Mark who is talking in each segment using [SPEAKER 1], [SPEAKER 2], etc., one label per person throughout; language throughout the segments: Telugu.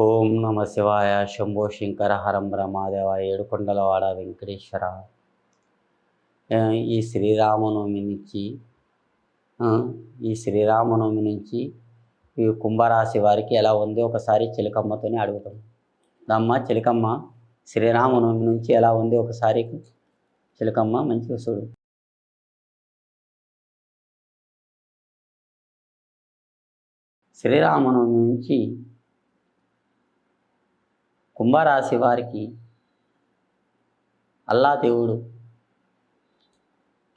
[SPEAKER 1] ఓం నమ శివాయ శంభో శంకర హరం బ్రహ్మాదేవ ఏడుకొండలవాడ వెంకటేశ్వర. ఈ శ్రీరామనవమి నుంచి ఈ శ్రీరామనవమి నుంచి ఈ కుంభరాశి వారికి ఎలా ఉంది ఒకసారి చిలకమ్మతోనే అడుగుతాం దమ్మ చిలకమ్మ శ్రీరామనవమి నుంచి ఎలా ఉంది ఒకసారి చిలకమ్మ మంచిగా చూడు. శ్రీరామనవమి నుంచి కుంభరాశి వారికి అల్లా దేవుడు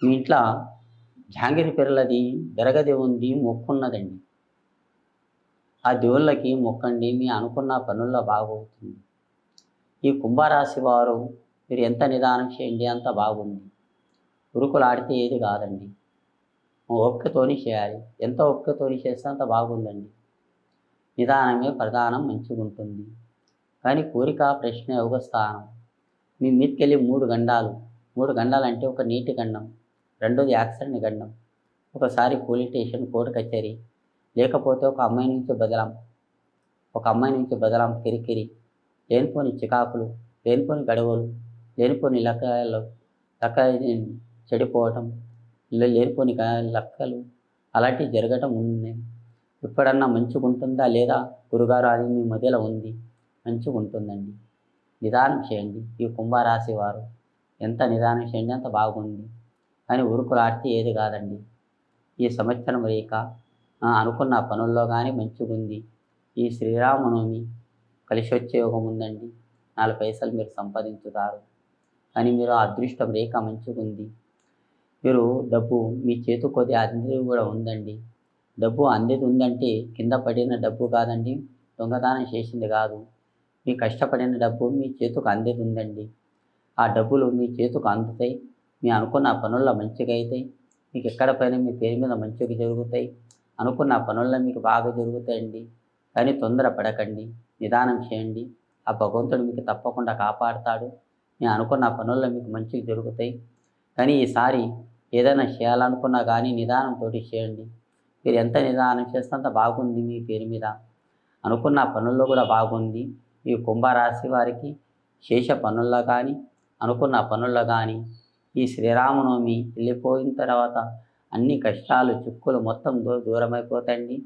[SPEAKER 1] మీ ఇంట్లో జాంగిరి పిర్రలది బెరగది ఉంది మొక్కున్నదండి. ఆ దేవుళ్ళకి మొక్కండి మీ అనుకున్న పనుల్లో బాగవుతుంది. ఈ కుంభరాశి వారు మీరు ఎంత నిదానం చేయండి అంత బాగుంది ఉరుకులాడితే ఏది కాదండి. ఓపికతోని చేయాలి. ఎంత ఓపికతోని చేస్తే అంత బాగుందండి. నిదానమే ప్రధానం మంచిగా ఉంటుంది కానీ కోరిక ప్రశ్న యోగ స్థానం మీ మీదకెళ్ళి మూడు గండాలు. మూడు గండాలు అంటే ఒక నీటి గండం రెండోది యాక్సిడెంట్ గండం. ఒకసారి పోలీస్ స్టేషన్ కోర్టు కచేరీ. లేకపోతే ఒక అమ్మాయి నుంచి బదలాం. ఒక అమ్మాయి నుంచి బదలాం కిరికిరి. లేనిపోని చికాకులు లేనిపోని గడవలు లేనిపోని లక్కలు లక్క చెడిపోవటం లేనిపోని లక్కలు అలాంటివి జరగటం ఉంది. ఎప్పుడన్నా మంచిగా ఉంటుందా లేదా? గురుగారు అది మీ మధ్యలో ఉంది. మంచిగా ఉంటుందండి. నిదానం చేయండి. ఈ కుంభరాశి వారు ఎంత నిదానం చేయండి అంత బాగుంది కానీ ఉరుకులాడితే ఏది కాదండి. ఈ సంవత్సరం రేఖ అనుకున్న పనుల్లో కానీ మంచిగా ఉంది. ఈ శ్రీరామనవమి కలిసి వచ్చే యోగం ఉందండి. నాలుగు పైసలు మీరు సంపాదించుతారు కానీ మీరు ఆ అదృష్టం రేఖ మంచిగా ఉంది. మీరు డబ్బు మీ చేతు కొద్ది అందేది కూడా ఉందండి. డబ్బు అందేది ఉందంటే కింద పడిన డబ్బు కాదండి దొంగదానం చేసింది కాదు. మీ కష్టపడిన డబ్బు మీ చేతుకు అందేది ఉందండి ఆ డబ్బులు మీ చేతుకు అందుతాయి. మీ అనుకున్న పనుల్లో మంచిగా అవుతాయి మీకు ఎక్కడ పైన మీ పేరు మీద మంచిగా జరుగుతాయి. అనుకున్న పనుల్లో మీకు బాగా జరుగుతాయండి. కానీ తొందర పడకండి. నిదానం చేయండి. ఆ భగవంతుడు మీకు తప్పకుండా కాపాడుతాడు. మీ అనుకున్న పనుల్లో మీకు మంచిగా జరుగుతాయి. కానీ ఈసారి ఏదైనా చేయాలనుకున్నా కానీ నిదానంతో చేయండి. మీరు ఎంత నిదానం చేస్తే అంత బాగుంది మీ పేరు మీద. అనుకున్న పనుల్లో కూడా బాగుంది. ఈ కుంభరాశి వారికి శేష పనుల్లో కానీ అనుకున్న పనుల్లో కానీ ఈ శ్రీరామనవమి వెళ్ళిపోయిన తర్వాత అన్ని కష్టాలు చిక్కులు మొత్తం దూ దూరమైపోతాయండి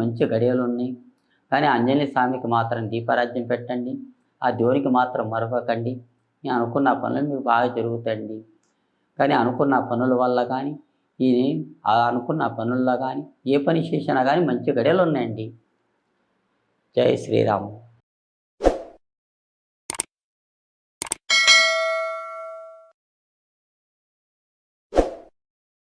[SPEAKER 1] మంచి గడియలు ఉన్నాయి కానీ ఆంజనేయ స్వామికి మాత్రం దీపారాజ్యం పెట్టండి. ఆ దేవునికి మాత్రం మరవకండి. నేను అనుకున్న పనులు మీకు బాగా జరుగుతాయండి. కానీ అనుకున్న పనుల వల్ల కానీ ఈ అనుకున్న పనుల్లో కానీ ఏ పని చేసినా కానీ మంచి గడియలు ఉన్నాయండి జై శ్రీరాము.